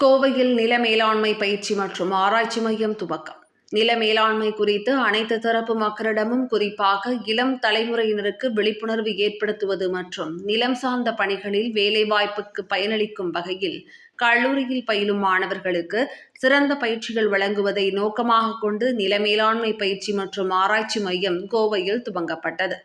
கோவையில் நில மேலாண்மை பயிற்சி மற்றும் ஆராய்ச்சி மையம் துவக்கம். நில மேலாண்மை குறித்து அனைத்து தரப்பு மக்களிடமும் குறிப்பாக இளம் தலைமுறையினருக்கு விழிப்புணர்வு ஏற்படுத்துவது மற்றும் நிலம் சார்ந்த பணிகளில் வேலைவாய்ப்புக்கு பயனளிக்கும் வகையில் கல்லூரியில் பயிலும் மாணவர்களுக்கு சிறந்த பயிற்சிகள் வழங்குவதை நோக்கமாக கொண்டு நில மேலாண்மை பயிற்சி மற்றும் ஆராய்ச்சி மையம் கோவையில் துவங்கப்பட்டது.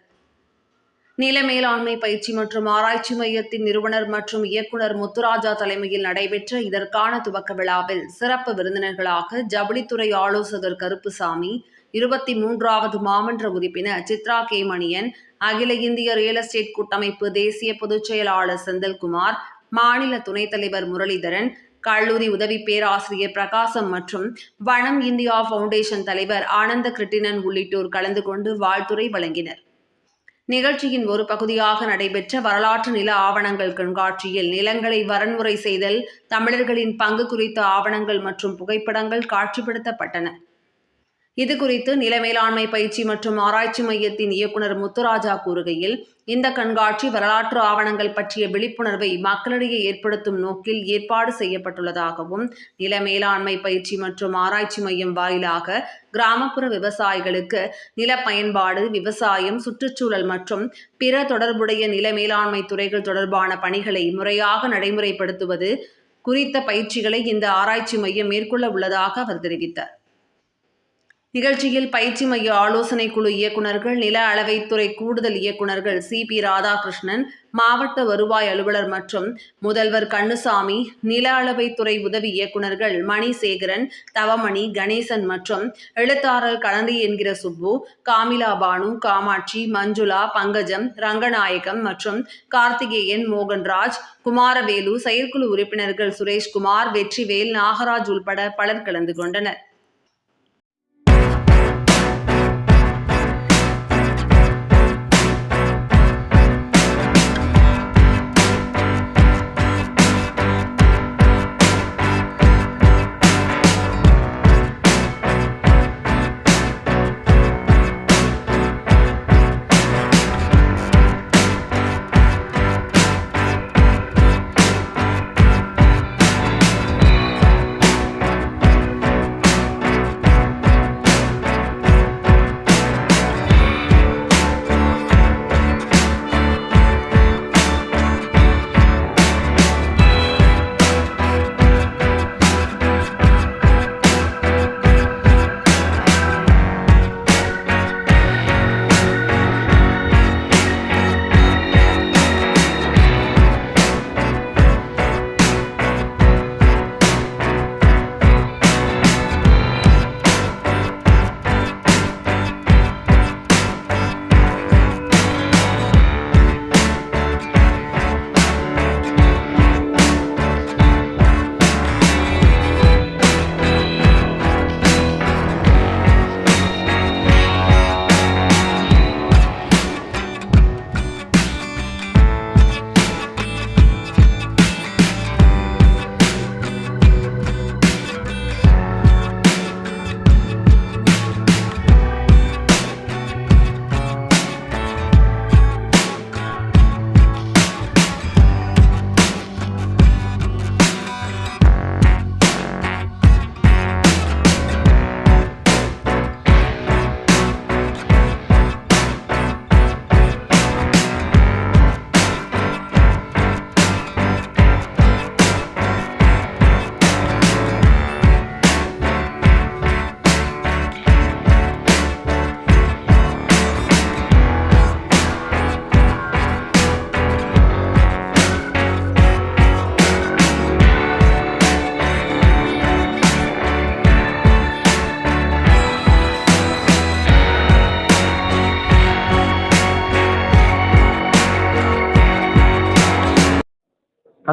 நில மேலாண்மை பயிற்சி மற்றும் ஆராய்ச்சி மையத்தின் நிறுவனர் மற்றும் இயக்குனர் முத்துராஜா தலைமையில் நடைபெற்ற இதற்கான துவக்க விழாவில் சிறப்பு விருந்தினர்களாக ஜவுளித்துறை ஆலோசகர் கருப்புசாமி இருபத்தி மூன்றாவது மாமன்ற உறுப்பினர் சித்ரா கே. மணியன் அகில இந்திய ரியல் எஸ்டேட் கூட்டமைப்பு தேசிய பொதுச் செயலாளர் செந்தில்குமார் மாநில துணைத் தலைவர் முரளிதரன் கல்லூரி உதவி பேராசிரியர் பிரகாசம் மற்றும் வனம் இந்தியா ஃபவுண்டேஷன் தலைவர் ஆனந்த கிருட்டிணன் உள்ளிட்டோர் கலந்து கொண்டு வாழ்த்துரை வழங்கினர். நிகழ்ச்சியின் ஒரு பகுதியாக நடைபெற்ற வரலாற்று நில ஆவணங்கள் கண்காட்சியில் நிலங்களை வரன்முறை செய்தல் தமிழர்களின் பங்கு குறித்த ஆவணங்கள் மற்றும் புகைப்படங்கள் காட்சிப்படுத்தப்பட்டன. இது குறித்து நில மேலாண்மை பயிற்சி மற்றும் ஆராய்ச்சி மையத்தின் இயக்குனர் முத்துராஜா கூறுகையில் இந்த கண்காட்சி வரலாற்று ஆவணங்கள் பற்றிய விழிப்புணர்வை மக்களிடையே ஏற்படுத்தும் நோக்கில் ஏற்பாடு செய்யப்பட்டுள்ளதாகவும் நில மேலாண்மை பயிற்சி மற்றும் ஆராய்ச்சி மையம் வாயிலாக கிராமப்புற விவசாயிகளுக்கு நில பயன்பாடு விவசாயம் சுற்றுச்சூழல் மற்றும் பிற தொடர்புடைய நில மேலாண்மை துறைகள் தொடர்பான பணிகளை முறையாக நடைமுறைப்படுத்துவது குறித்த பயிற்சிகளை இந்த ஆராய்ச்சி மையம் மேற்கொள்ள உள்ளதாக அவர் தெரிவித்தார். நிகழ்ச்சியில் பயிற்சி மைய ஆலோசனை குழு இயக்குநர்கள் நில அளவைத்துறை கூடுதல் இயக்குநர்கள் சி. பி. ராதாகிருஷ்ணன் மாவட்ட வருவாய் அலுவலர் மற்றும் முதல்வர் கண்ணுசாமி நில அளவைத்துறை உதவி இயக்குநர்கள் மணிசேகரன் தவமணி கணேசன் மற்றும் எழுத்தாளர் கலந்தி என்கிற சுப்பு காமிலா பானு காமாட்சி மஞ்சுளா பங்கஜம் ரங்கநாயகம் மற்றும் கார்த்திகேயன் மோகன்ராஜ் குமாரவேலு செயற்குழு உறுப்பினர்கள் சுரேஷ்குமார் வெற்றிவேல் நாகராஜ் உள்பட பலர் கலந்து கொண்டனர்.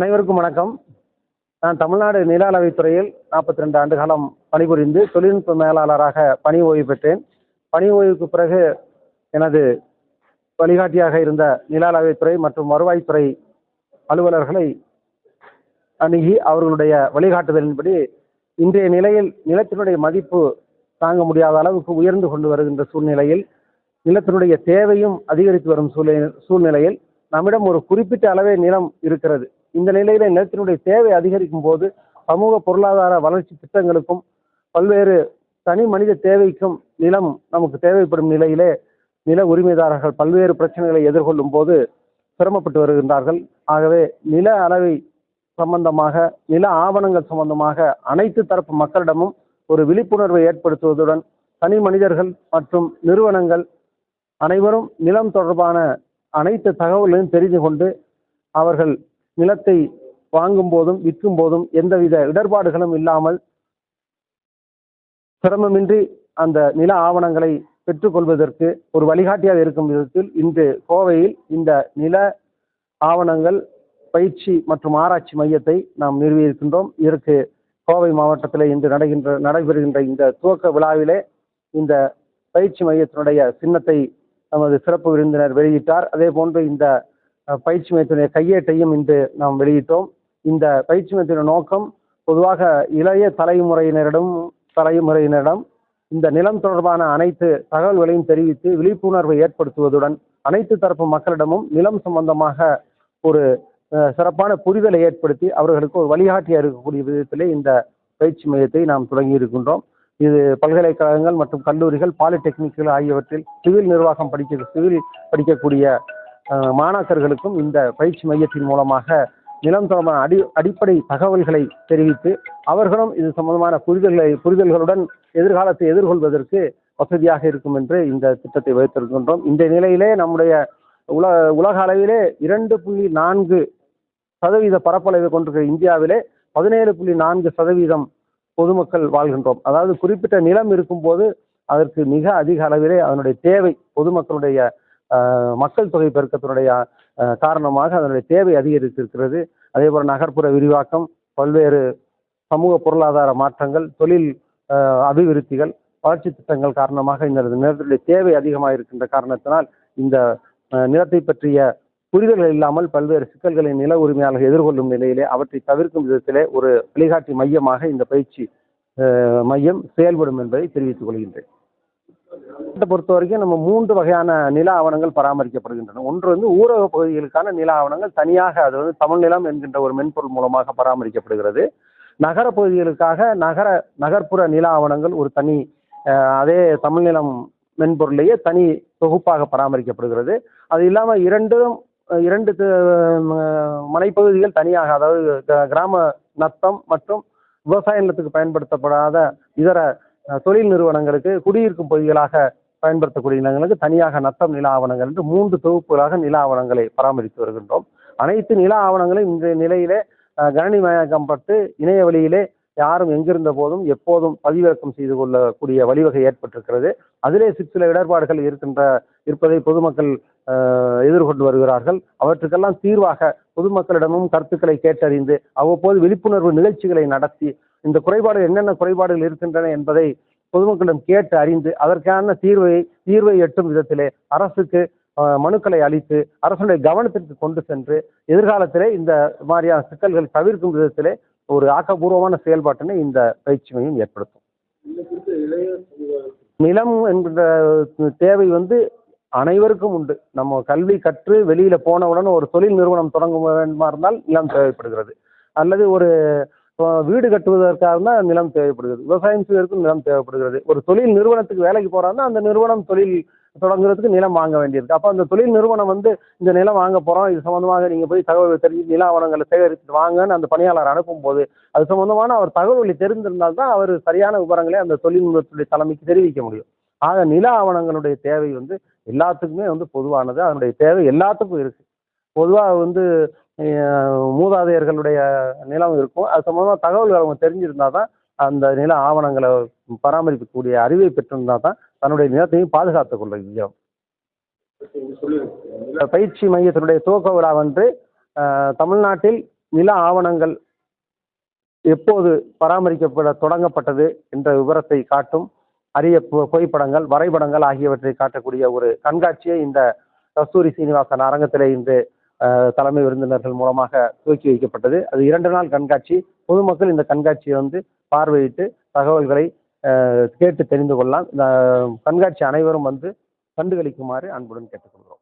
அனைவருக்கும் வணக்கம். நான் தமிழ்நாடு நில அளவைத்துறையில் நாற்பத்தி ரெண்டு ஆண்டு காலம் பணிபுரிந்து தொழில்நுட்ப மேலாளராக பணி ஓய்வு பெற்றேன். பணி ஓய்வுக்கு பிறகு எனது வழிகாட்டியாக இருந்த நில அளவைத்துறை மற்றும் வருவாய்த்துறை அலுவலர்களை அணுகி அவர்களுடைய வழிகாட்டுதலின்படி இன்றைய நிலையில் நிலத்தினுடைய மதிப்பு தாங்க முடியாத அளவுக்கு உயர்ந்து கொண்டு வருகின்ற சூழ்நிலையில் நிலத்தினுடைய தேவையும் அதிகரித்து வரும் சூழ்நிலை சூழ்நிலையில் நம்மிடம் ஒரு குறிப்பிட்ட அளவே நிலம் இருக்கிறது. இந்த நிலையில நிலத்தினுடைய தேவை அதிகரிக்கும் போது சமூக பொருளாதார வளர்ச்சி திட்டங்களுக்கும் பல்வேறு தனி மனித தேவைக்கும் நிலம் நமக்கு தேவைப்படும் நிலையிலே நில உரிமைதாரர்கள் பல்வேறு பிரச்சனைகளை எதிர்கொள்ளும் போது சிரமப்பட்டு வருகின்றார்கள். ஆகவே நில அளவை சம்பந்தமாக நில ஆவணங்கள் சம்பந்தமாக அனைத்து தரப்பு மக்களிடமும் ஒரு விழிப்புணர்வை ஏற்படுத்துவதுடன் தனி மனிதர்கள் மற்றும் நிறுவனங்கள் அனைவரும் நிலம் தொடர்பான அனைத்து தகவல்களையும் தெரிந்து கொண்டு அவர்கள் நிலத்தை வாங்கும் போதும் விற்கும் போதும் எந்தவித இடர்பாடுகளும் இல்லாமல் சிரமமின்றி அந்த நில ஆவணங்களை பெற்றுக்கொள்வதற்கு ஒரு வழிகாட்டியாக இருக்கும் விதத்தில் இன்று கோவையில் இந்த நில ஆவணங்கள் பயிற்சி மற்றும் ஆராய்ச்சி மையத்தை நாம் நிறுவியிருக்கின்றோம். இதற்கு கோவை மாவட்டத்தில் இன்று நடைகின்ற நடைபெறுகின்ற இந்த துவக்க விழாவிலே இந்த பயிற்சி மையத்தினுடைய சின்னத்தை நமது சிறப்பு விருந்தினர் வெளியிட்டார். அதே போன்று இந்த பயிற்சி மையத்தினுடைய கையேட்டையும் இன்று நாம் வெளியிட்டோம். இந்த பயிற்சி மையத்தினுடைய நோக்கம் பொதுவாக இளைய தலைமுறையினரிடம் தலைமுறையினரிடம் இந்த நிலம் தொடர்பான அனைத்து தகவல்களையும் தெரிவித்து விழிப்புணர்வை ஏற்படுத்துவதுடன் அனைத்து தரப்பு மக்களிடமும் நிலம் சம்பந்தமாக ஒரு சிறப்பான புரிதலை ஏற்படுத்தி அவர்களுக்கு ஒரு வழிகாட்டியாக இருக்கக்கூடிய விதத்திலே இந்த பயிற்சி மையத்தை நாம் தொடங்கி இருக்கின்றோம். இது பல்கலைக்கழகங்கள் மற்றும் கல்லூரிகள் பாலிடெக்னிக்குகள் ஆகியவற்றில் சிவில் நிர்வாகம் படிக்க சிவில் படிக்கக்கூடிய மாணாக்கர்களுக்கும் இந்த பயிற்சி மையத்தின் மூலமாக நிலம் தொடர்பான அடி அடிப்படை தகவல்களை தெரிவித்து அவர்களும் இது சம்பந்தமான புரிதல்களை புரிதல்களுடன் எதிர்காலத்தை எதிர்கொள்வதற்கு வசதியாக இருக்கும் என்று இந்த திட்டத்தை வைத்திருக்கின்றோம். இந்த நிலையிலே நம்முடைய உல உலக அளவிலே இரண்டு புள்ளி நான்கு சதவீத பரப்பளவை கொண்டிருக்கிற இந்தியாவிலே பதினேழு புள்ளி நான்கு சதவீதம் பொதுமக்கள் வாழ்கின்றோம். அதாவது குறிப்பிட்ட நிலம் இருக்கும்போது அதற்கு மிக அதிக அளவிலே அதனுடைய தேவை பொதுமக்களுடைய மக்கள் தொகை பெருக்கத்தினுடைய காரணமாக அதனுடைய தேவை அதிகரித்திருக்கிறது. அதே போல் நகர்ப்புற விரிவாக்கம் பல்வேறு சமூக பொருளாதார மாற்றங்கள் தொழில் அபிவிருத்திகள் வளர்ச்சி திட்டங்கள் காரணமாக இந்த நிலத்தினுடைய தேவை அதிகமாக இருக்கின்ற காரணத்தினால் இந்த நிலத்தை பற்றிய புரிதல்கள் இல்லாமல் பல்வேறு சிக்கல்களை நில உரிமையாளர்கள் எதிர்கொள்ளும் நிலையிலே அவற்றை தவிர்க்கும் விதத்திலே ஒரு வழிகாட்டி மையமாக இந்த பயிற்சி மையம் செயல்படும் என்பதை தெரிவித்துக் கொள்கின்றேன். பொறுத்த வரைக்கும் நம்ம மூன்று வகையான நில ஆவணங்கள் பராமரிக்கப்படுகின்றன. ஒன்று வந்து ஊரக பகுதிகளுக்கான நில ஆவணங்கள் தனியாக அது வந்து தமிழ் நிலம் என்கின்ற ஒரு மென்பொருள் மூலமாக பராமரிக்கப்படுகிறது. நகர பகுதிகளுக்காக நகர நகர்ப்புற நில ஆவணங்கள் ஒரு தனி அதே தமிழ் நிலம் மென்பொருளையே தனி தொகுப்பாக பராமரிக்கப்படுகிறது. அது இல்லாமல் இரண்டும் இரண்டு மனைப்பகுதிகள் தனியாக அதாவது க- கிராம நத்தம் மற்றும் விவசாய நிலத்துக்கு பயன்படுத்தப்படாத இதர தொழில் நிறுவனங்களுக்கு குடியிருக்கும் பகுதிகளாக பயன்படுத்தக்கூடிய நிலங்களுக்கு தனியாக நத்தம் நில ஆவணங்கள் என்று மூன்று தொகுப்புகளாக நில ஆவணங்களை பராமரித்து வருகின்றோம். அனைத்து நில ஆவணங்களும் இன்றைய நிலையிலே அஹ், கணினிமயமாக்கப்பட்டு இணைய வழியிலே யாரும் எங்கிருந்த போதும் எப்போதும் பதிவிறக்கம் செய்து கொள்ளக்கூடிய வழிவகை ஏற்பட்டிருக்கிறது. அதிலே சிற்சில இடர்பாடுகள் இருக்கின்ற இருப்பதை பொதுமக்கள் எதிர்கொண்டு வருகிறார்கள். அவற்றுக்கெல்லாம் தீர்வாக பொதுமக்களிடமும் கருத்துக்களை கேட்டறிந்து அவ்வப்போது விழிப்புணர்வு நிகழ்ச்சிகளை நடத்தி இந்த குறைபாடுகள் என்னென்ன குறைபாடுகள் இருக்கின்றன என்பதை பொதுமக்களிடம் கேட்டு அறிந்து அதற்கான தீர்வை தீர்வை எட்டும் விதத்திலே அரசுக்கு மனுக்களை அளித்து அரசுடைய கவனத்திற்கு கொண்டு சென்று எதிர்காலத்திலே இந்த மாதிரியான சிக்கல்கள் தவிர்க்கும் விதத்திலே ஒரு ஆக்கப்பூர்வமான செயல்பாட்டினை இந்த பயிற்சி மையம் ஏற்படுத்தும். நிலம் என்கின்ற தேவை வந்து அனைவருக்கும் உண்டு. நம்ம கல்வி கற்று வெளியில போனவுடன் ஒரு தொழில் நிறுவனம் தொடங்க வேண்டுமா இருந்தால் நிலம் தேவைப்படுகிறது. அல்லது ஒரு அஹ், வீடு கட்டுவதற்காக இருந்தால் நிலம் தேவைப்படுகிறது. விவசாயம் செய்வதற்கும் நிலம் தேவைப்படுகிறது. ஒரு தொழில் நிறுவனத்துக்கு வேலைக்கு போகிறான்னா அந்த நிறுவனம் தொழில் தொடங்குறதுக்கு நிலம் வாங்க வேண்டியிருக்கு. அப்போ அந்த தொழில் நிறுவனம் வந்து இந்த நிலம் வாங்க போகிறோம் இது சம்மந்தமாக நீங்கள் போய் தகவல் தெரிஞ்சு நில ஆவணங்களை சேகரித்து வாங்கன்னு அந்த பணியாளர் அனுப்பும்போது அது சம்மந்தமான அவர் தகவல்களை தெரிந்திருந்தால் தான் அவர் சரியான விவரங்களை அந்த தொழில்நுட்பத்துடைய தலைமைக்கு தெரிவிக்க முடியும். ஆக நில ஆவணங்களுடைய தேவை வந்து எல்லாத்துக்குமே வந்து பொதுவானது. அதனுடைய தேவை எல்லாத்துக்கும் இருக்குது பொதுவாக வந்து மூதாதையர்களுடைய நிலம் இருக்கும். அது சம்மந்தமாக தகவல்கள் அவங்க தெரிஞ்சிருந்தால் தான் அந்த நில ஆவணங்களை பராமரிக்கக்கூடிய அறிவை பெற்றிருந்தால் தான் தன்னுடைய நிலத்தையும் பாதுகாத்துக் கொள்ள முடியும் இந்த பயிற்சி மையத்தினுடைய துவக்க விழா வந்து தமிழ்நாட்டில் நில ஆவணங்கள் எப்போது பராமரிக்கப்பட தொடங்கப்பட்டது என்ற விவரத்தை காட்டும் அரிய புகைப்படங்கள் வரைபடங்கள் ஆகியவற்றை காட்டக்கூடிய ஒரு கண்காட்சியை இந்த கஸ்தூரி சீனிவாசன் அரங்கத்திலே இன்று தலைமை விருந்தினர்கள் மூலமாக துவக்கி வைக்கப்பட்டது. அது இரண்டு நாள் கண்காட்சி. பொதுமக்கள் இந்த கண்காட்சியை வந்து பார்வையிட்டு தகவல்களை கேட்டு தெரிந்து கொள்ளலாம். இந்த கண்காட்சி அனைவரும் வந்து கண்டுகளிக்குமாறு அன்புடன் கேட்டுக்கொள்கிறோம்.